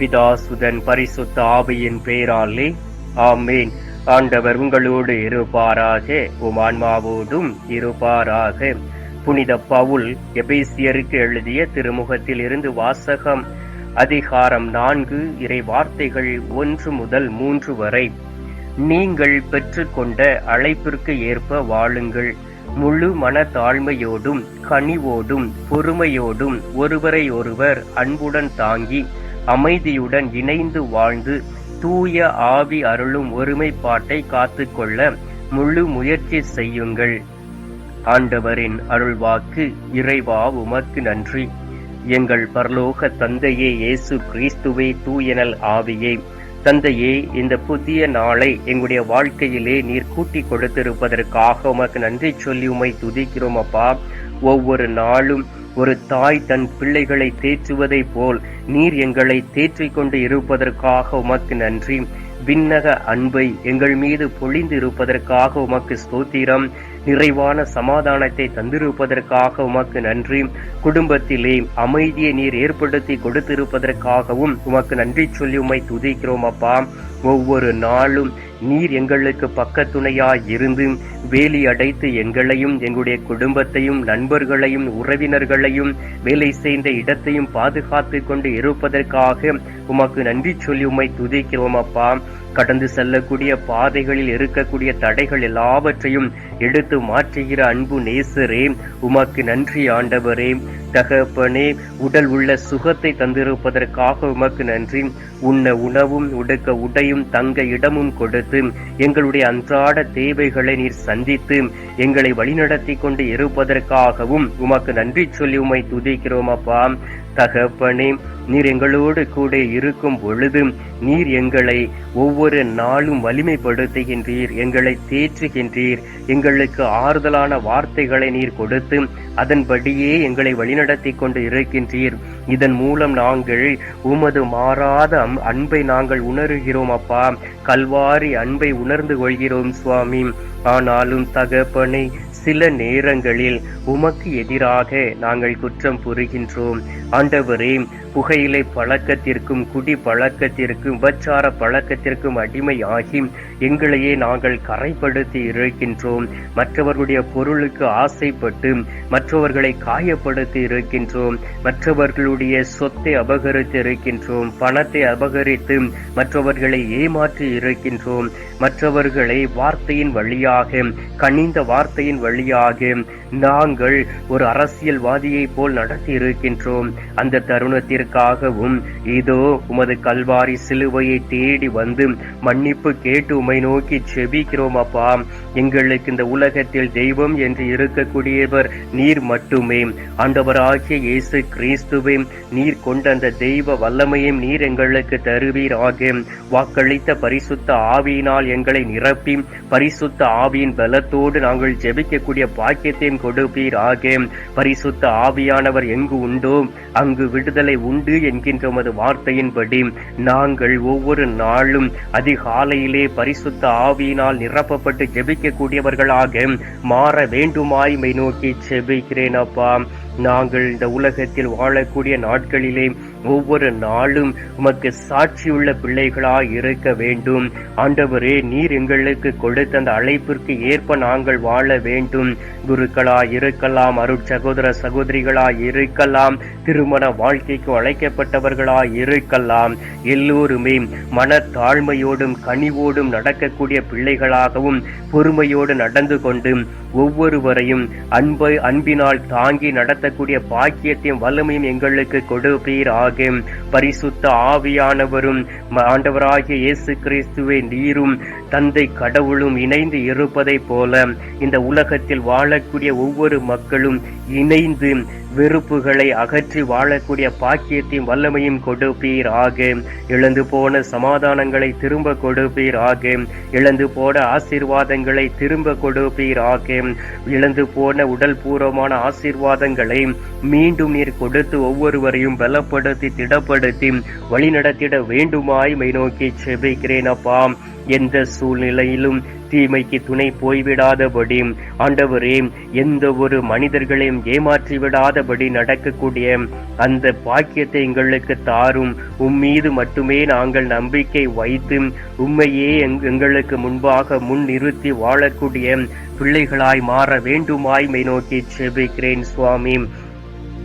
பிதாசுதன் பரிசுத்த ஆவியின் பெயராலே ஆமேன். ஆண்டவர் உங்களோடு இருப்பாராக. உம் ஆன்மாவோடும் இருப்பாராக. புனித பவுல் எபேசியருக்கு எழுதிய திருமுகத்தில் இருந்து வாசகம் அதிகாரம் நான்கு இறை வார்த்தைகள் ஒன்று முதல் மூன்று வரை. நீங்கள் பெற்றுக்கொண்ட அழைப்பிற்கு ஏற்ப வாழுங்கள். முழு மன தாழ்மையோடும் கனிவோடும் பொறுமையோடும் ஒருவரை ஒருவர் அன்புடன் தாங்கி அமைதியுடன் இணைந்து வாழ்ந்து தூய ஆவி அருளும் ஒருமைப்பாட்டை காத்துக்கொள்ள முழு முயற்சி செய்யுங்கள். ஆண்டவரின் அருள்வாக்கு இறைவா உமக்கு நன்றி. எங்கள் பரலோக தந்தையே இயேசு கிறிஸ்துவே தூயனல் ஆவியே. தந்தையே இந்த புதிய நாளை எங்களுடைய வாழ்க்கையிலே நீர் கூட்டி கொடுத்திருப்பதற்காக உமக்கு நன்றி சொல்லி உமை துதிக்கிறோம் அப்பா. ஒவ்வொரு நாளும் ஒரு தாய் தன் பிள்ளைகளை தேற்றுவதைப் போல் நீர் எங்களை தேற்றிக் கொண்டு இருப்பதற்காக உமக்கு நன்றி. விண்ணக அன்பை எங்கள் மீது பொழிந்து இருப்பதற்காக உமக்கு ஸ்தோத்திரம். நிறைவான சமாதானத்தை தந்திருப்பதற்காக உமக்கு நன்றி. குடும்பத்திலே அமைதியை நீர் ஏற்படுத்தி கொடுத்திருப்பதற்காகவும் உமக்கு நன்றி சொல்லி உமை துதிக்கிறோம் அப்பா. ஒவ்வொரு நாளும் நீர் எங்களுக்கு பக்கத்துணையாய் இருந்து வேலி அடைத்து எங்களையும் எங்களுடைய குடும்பத்தையும் நண்பர்களையும் உறவினர்களையும் வேலை செய்த இடத்தையும் பாதுகாத்து கொண்டு இருப்பதற்காக உமக்கு நன்றி சொல்லி உமை துதிக்கிறோம் அப்பா. கடந்து செல்லக்கூடிய பாதைகளில் இருக்கக்கூடிய தடைகள் எல்லாவற்றையும் எடுத்து மாற்றுகிற அன்பு நேசரே உமக்கு நன்றி ஆண்டவரே. தகப்பனே உடல் உள்ள சுகத்தை தந்திருப்பதற்காக உமக்கு நன்றி. உண்ண உணவும் உடுக்க உடையும் தங்க இடமும் கொடுத்து எங்களுடைய அன்றாட தேவைகளை நீர் சந்தித்து எங்களை வழிநடத்தி கொண்டு இருப்பதற்காகவும் உமக்கு நன்றி சொல்லி உமை துதிக்கிறோம் அப்பா. தகப்பனே நீர் எங்களோடு கூட இருக்கும் பொழுது நீர் எங்களை ஒவ்வொரு நாளும் வலிமைப்படுத்துகின்றீர் எங்களை தேற்றுகின்றீர். எங்களுக்கு ஆறுதலான வார்த்தைகளை நீர் கொடுத்து அதன்படியே எங்களை வழிநடத்தி கொண்டு இருக்கின்றீர். இதன் மூலம் நாங்கள் உமது மாறாத அன்பை நாங்கள் உணர்கிறோம் அப்பா. கல்வாரி அன்பை உணர்ந்து கொள்கிறோம் சுவாமி. ஆனாலும் தகப்பனை சில நேரங்களில் உமக்கு எதிராக நாங்கள் குற்றம் புரிகின்றோம். ஆண்டவரே புகையிலை பழக்கத்திற்கும் குடி பழக்கத்திற்கும் உபச்சார பழக்கத்திற்கும் அடிமையாகி எங்களையே நாங்கள் கரைப்படுத்தி இருக்கின்றோம். மற்றவர்களுடைய பொருளுக்கு ஆசைப்பட்டு மற்றவர்களை காயப்படுத்தி இருக்கின்றோம். மற்றவர்களுடைய சொத்தை அபகரித்து இருக்கின்றோம். பணத்தை அபகரித்து மற்றவர்களை ஏமாற்றி இருக்கின்றோம். மற்றவர்களை வார்த்தையின் வழியாக கனிந்த வார்த்தையின் வழியாக நாங்கள் ஒரு அரசியல்வாதியை போல் நடத்தி இருக்கின்றோம். அந்த தருணத்திற்காகவும் இதோ உமது கல்வாரி சிலுவையை தேடி வந்து வந்து மன்னிப்பு கேட்டு உமை நோக்கி செபிக்கிறோம் அப்பா. எங்களுக்கு இந்த உலகத்தில் தெய்வம் என்று இருக்கக்கூடியவர் நீர் மட்டுமே. ஆண்டவராகிய இயேசு கிறிஸ்துவே நீர் கொண்ட அந்த தெய்வ வல்லமையும் நீர் எங்களுக்கு தருவீராக. வாக்களித்த பரிசுத்த ஆவியினால் எங்களை நிரப்பி பரிசுத்த ஆவியின் பலத்தோடு நாங்கள் ஜெபிக்கக்கூடிய பாக்கியத்தையும் கொடுப்பீராக. பரிசுத்த ஆவியானவர் எங்கு உண்டோ அங்கு விடுதலை உண்டு என்கின்ற உமது வார்த்தையின்படி நாங்கள் ஒவ்வொரு நாளும் அதிகாலையிலே பரிசுத்த ஆவியினால் நிரப்பப்பட்டு ஜெபிக்கக்கூடியவர்களாக மாற வேண்டுமாய் மை நோக்கி ஜெபிக்கிறேன் அப்பா. நாங்கள் இந்த உலகத்தில் வாழக்கூடிய நாட்களிலே ஒவ்வொரு நாளும் உமக்கு சாட்சியுள்ள பிள்ளைகளாய் இருக்க வேண்டும். ஆண்டவரே நீர் எங்களுக்கு கொடுத்த அந்த அழைப்பிற்கு ஏற்ப நாங்கள் வாழ வேண்டும். குருக்களாய் இருக்கலாம் அருட்சகோதர சகோதரிகளாய் இருக்கலாம் திருமண வாழ்க்கைக்கு அழைக்கப்பட்டவர்களாய் இருக்கலாம். எல்லோருமே மன தாழ்மையோடும் கனிவோடும் நடக்கக்கூடிய பிள்ளைகளாகவும் பொறுமையோடு நடந்து கொண்டு ஒவ்வொருவரையும் அன்பை அன்பினால் தாங்கி நடத்த நடத்தக்கூடிய பாக்கியத்தையும் வல்லமையும் எங்களுக்கு கொடுப்பீர் ஆகும் பரிசுத்த ஆவியானவரும் ஆண்டவராகிய இயேசு கிறிஸ்துவை நீரும் தந்தை கடவுளும் இணைந்து இருப்பதை போல இந்த உலகத்தில் வாழக்கூடிய ஒவ்வொரு மக்களும் இணைந்து வெறுப்புகளை அகற்றி வாழக்கூடிய பாக்கியத்தையும் வல்லமையும் கொடுப்பீர் ஆகும் இழந்து போன சமாதானங்களை திரும்ப கொடுப்பீர் ஆகும் இழந்து போன ஆசீர்வாதங்களை திரும்ப கொடுப்பீர் ஆகும் இழந்து போன உடல் பூர்வமான ஆசீர்வாதங்களை மீண்டும் நீர் கொடுத்து ஒவ்வொருவரையும் பலப்படுத்தி திடப்படுத்தி வழிநடத்திட வேண்டுமாய் மை நோக்கி செபிக்கிறேன் அப்பா. எந்த சூழ்நிலையிலும் தீமைக்கு துணை போய்விடாதபடி. ஆண்டவரே எந்த ஒரு மனிதர்களையும் ஏமாற்றி விடாதபடி நடக்கக்கூடிய அந்த பாக்கியத்தை எங்களுக்கு தாரும். உம்மீது மட்டுமே நாங்கள் நம்பிக்கை வைத்து உண்மையே எங்- எங்களுக்கு முன்பாக முன் நிறுத்தி வாழக்கூடிய பிள்ளைகளாய் மாற வேண்டுமாய் மை நோக்கி செபிக்கிறேன் சுவாமி.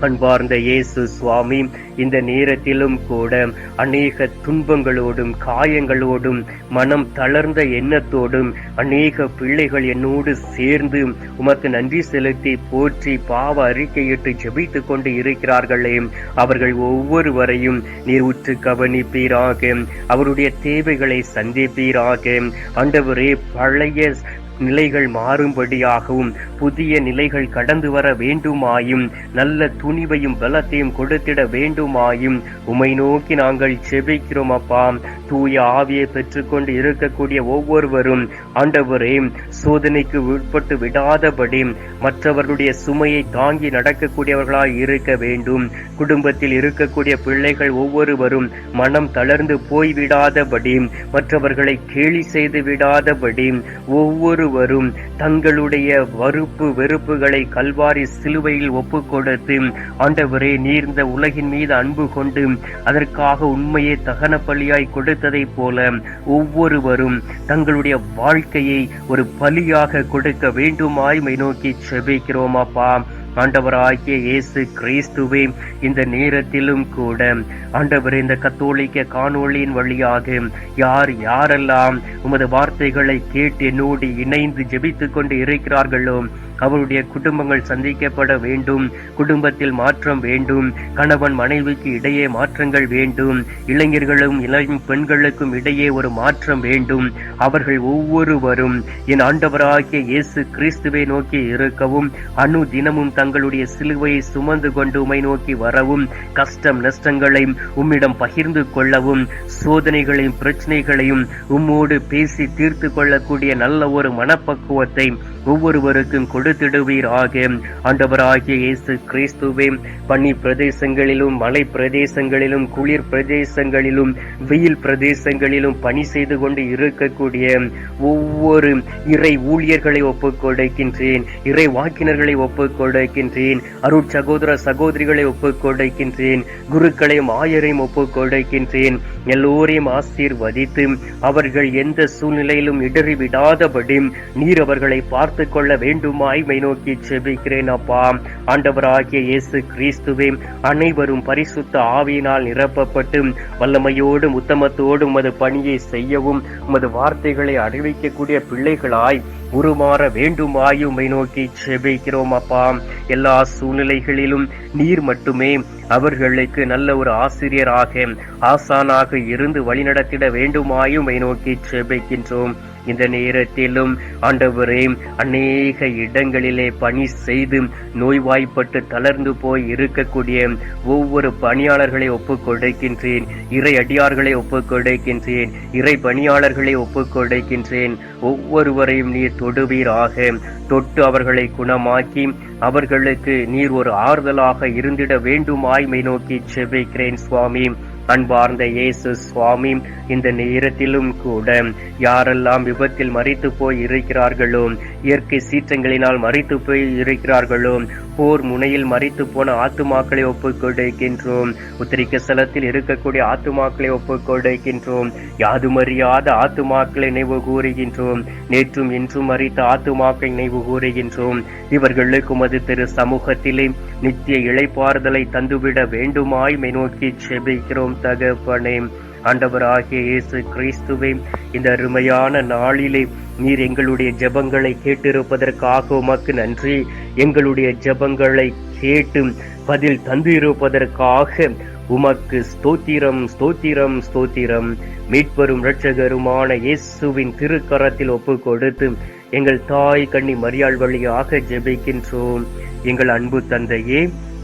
அன்பார்ந்த இயேசு சுவாமி இந்த நேரத்திலும் கூட அநேக துன்பங்களோடும் காயங்களோடும் மனம் தளர்ந்த எண்ணத்தோடும் அநேக பிள்ளைகள் என்னோடு சேர்ந்து உமக்கு நன்றி செலுத்தி போற்றி பாவ அறிக்கையிட்டு ஜெபித்துக் கொண்டு இருக்கிறார்களே. அவர்கள் ஒவ்வொருவரையும் நீர் உற்று கவனிப்பீராக. அவருடைய தேவைகளை சந்திப்பீராக. ஆண்டவரே பழைய நிலைகள் மாறும்படியாகவும் புதிய நிலைகள் கடந்து வர வேண்டுமாயும் நல்ல துணிவையும் பலத்தையும் கொடுத்திட வேண்டுமாயும் உமை நோக்கி நாங்கள் செபிக்கிறோம் அப்பா. தூய ஆவியை பெற்றுக்கொண்டு இருக்கக்கூடிய ஒவ்வொருவரும் ஆண்டவரே சோதனைக்கு உட்பட்டு விடாதபடி மற்றவர்களுடைய சுமையை தாங்கி நடக்கக்கூடியவர்களாய் இருக்க வேண்டும். குடும்பத்தில் இருக்கக்கூடிய பிள்ளைகள் ஒவ்வொருவரும் மனம் தளர்ந்து போய்விடாதபடி மற்றவர்களை கேலி செய்து விடாதபடி ஒவ்வொருவரும் தங்களுடைய வறுப்பு வெறுப்புகளை கல்வாரி சிலுவையில் ஒப்பு கொடுத்து ஆண்டவரே நீர்ந்த உலகின் மீது அன்பு கொண்டு அதற்காக உண்மையை தகன பலியாய் கொடுத்ததைப் போல ஒவ்வொருவரும் தங்களுடைய வாழ்க்கையை ஒரு பலியாக கொடுக்க வேண்டுமாய் மை நோக்கி செபிக்கிறோம் அப்பா ஆண்டவராகிய இயேசு கிறிஸ்துவே இந்த நேரத்திலும் கூட ஆண்டவர் இந்த கத்தோலிக்க காணொளியின் வழியாக யார் யாரெல்லாம் உமது வார்த்தைகளை கேட்டு என்னோடு இணைந்து ஜெபித்துக் கொண்டு இருக்கிறார்களோ அவருடைய குடும்பங்கள் சந்திக்கப்பட வேண்டும் குடும்பத்தில் மாற்றம் வேண்டும் கணவன் மனைவிக்கு இடையே மாற்றங்கள் வேண்டும் இளைஞர்களும் இளம் பெண்களுக்கும் இடையே ஒரு மாற்றம் வேண்டும். அவர்கள் ஒவ்வொருவரும் என் ஆண்டவராகிய இயேசு கிறிஸ்துவை நோக்கி இருக்கவும் அணு தினமும் தங்களுடைய சிலுவையை சுமந்து கொண்டு உமை நோக்கி வரவும் கஷ்டம் நஷ்டங்களை உம்மிடம் பகிர்ந்து கொள்ளவும் சோதனைகளையும் பிரச்சனைகளையும் உம்மோடு பேசி தீர்த்து கொள்ளக்கூடிய நல்ல ஒரு மனப்பக்குவத்தை ஒவ்வொருவருக்கும் கொடுத்திடுவீர் ஆக. ஆண்டவராகிய இயேசு கிறிஸ்துவே பனி பிரதேசங்களிலும் மலை பிரதேசங்களிலும் குளிர் பிரதேசங்களிலும் வெயில் பிரதேசங்களிலும் பணி செய்து கொண்டு இருக்கக்கூடிய ஒவ்வொரு இறை ஊழியர்களை ஒப்புக் கொடுக்கின்றேன் இறை வாக்கினர்களை ஒப்புக் கொடுக்கின்றேன் அருட் சகோதர சகோதரிகளை ஒப்புக் கொடுக்கின்றேன் குருக்களையும் ஆயரையும் ஒப்புக் கொடுக்கின்றேன் எல்லோரையும் ஆசீர்வதித்து அவர்கள் எந்த சூழ்நிலையிலும் இடறிவிடாதபடி நீர் அவர்களை பார்த்து கொள்ள வேண்டுமாய் மை நோக்கி செபிக்கிறேன் அப்பா. ஆண்டவராகிய இயேசு கிறிஸ்துவே அனைவரும் பரிசுத்த ஆவியினால் நிரப்பப்பட்டு வல்லமையோடும் உத்தமத்தோடும் உமது பணியை செய்யவும் உமது வார்த்தைகளை அறிவிக்கக்கூடிய பிள்ளைகளாய் உருமாற வேண்டுமாய் உம்மை நோக்கி செபிக்கிறோம் அப்பா. எல்லா சூழ்நிலைகளிலும் நீர் மட்டுமே அவர்களுக்கு நல்ல ஒரு ஆசிரியராக ஆசானாக இருந்து வழிநடத்திட வேண்டுமாயும் நோக்கி செபிக்கின்றோம். இந்த நேரத்திலும் ஆண்டவரே அநேக இடங்களிலே பணி செய்து நோய்வாய்ப்பட்டு தளர்ந்து போய் இருக்கக்கூடிய ஒவ்வொரு பணியாளர்களை ஒப்புக் கொடுக்கின்றேன். இறை அடியார்களை ஒப்புக் கொடுக்கின்றேன். இறை பணியாளர்களை ஒப்புக் கொடுக்கின்றேன். ஒவ்வொருவரையும் நீர் தொடுவீராக. தொட்டு அவர்களை குணமாக்கி அவர்களுக்கு நீர் ஒரு ஆறுதலாக இருந்திட வேண்டுமாய் மை நோக்கி செவிக்கிறேன் சுவாமி. அன்பார்ந்த இயேசு சுவாமி இந்த நேரத்திலும் கூட யாரெல்லாம் விபத்தில் மறித்து போய் இருக்கிறார்களோ இயற்கை சீற்றங்களினால் மறித்து போய் இருக்கிறார்களோ போர் முனையில் மறித்து போன ஆத்துமாக்களை ஒப்புக்கொடுக்கின்றோம். உத்திரிக்க ஸ்தலத்தில் இருக்கக்கூடிய ஆத்துமாக்களை ஒப்புக்கொடுக்கின்றோம். யாதுமறியாத ஆத்துமாக்களை நினைவு கூறுகின்றோம். நேற்றும் இன்றும் மறித்த ஆத்துமாக்களை நினைவு கூறுகின்றோம். இவர்களுக்கு உமது திரு சமூகத்திலே நித்திய இளைப்பாறுதலை தந்துவிட வேண்டுமாய் நோக்கி செபிக்கிறோம். தகப்பனே. ஆண்டவராகிய இயேசு கிறிஸ்துவே இந்த அருமையான நாளிலே நீர் எங்களுடைய ஜபங்களை கேட்டிருப்பதற்காக உமக்கு நன்றி. எங்களுடைய ஜபங்களை கேட்டு பதில் தந்திருப்பதற்காக உமக்கு ஸ்தோத்திரம் ஸ்தோத்திரம் ஸ்தோத்திரம். மீட்பெரும் இரட்சகருமான இயேசுவின் திருக்கரத்தில் ஒப்பு கொடுத்து எங்கள் தாய் கண்ணி மரியாள் வழியாக ஜெபிக்கின்றோம். எங்கள் அன்பு தந்தையே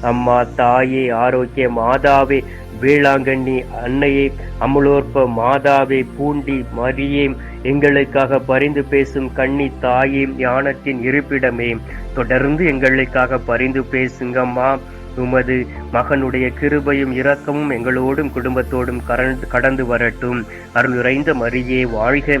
அம்மா தாயே ஆரோக்கிய மாதாவே வேளாங்கண்ணி அன்னையே அமுலோற்ப மாதாவே பூண்டி மரியே எங்களுக்காக பரிந்து பேசும் கண்ணி தாயே ஞானத்தின் இருப்பிடமே. தொடர்ந்து எங்களுக்காக பரிந்து பேசுங்கம்மா. உமது மகனுடைய கிருபையும் இரக்கமும் எங்களோடும் குடும்பத்தோடும் கடந்து வரட்டும். அருள் நிறைந்த மரியே வாழ்க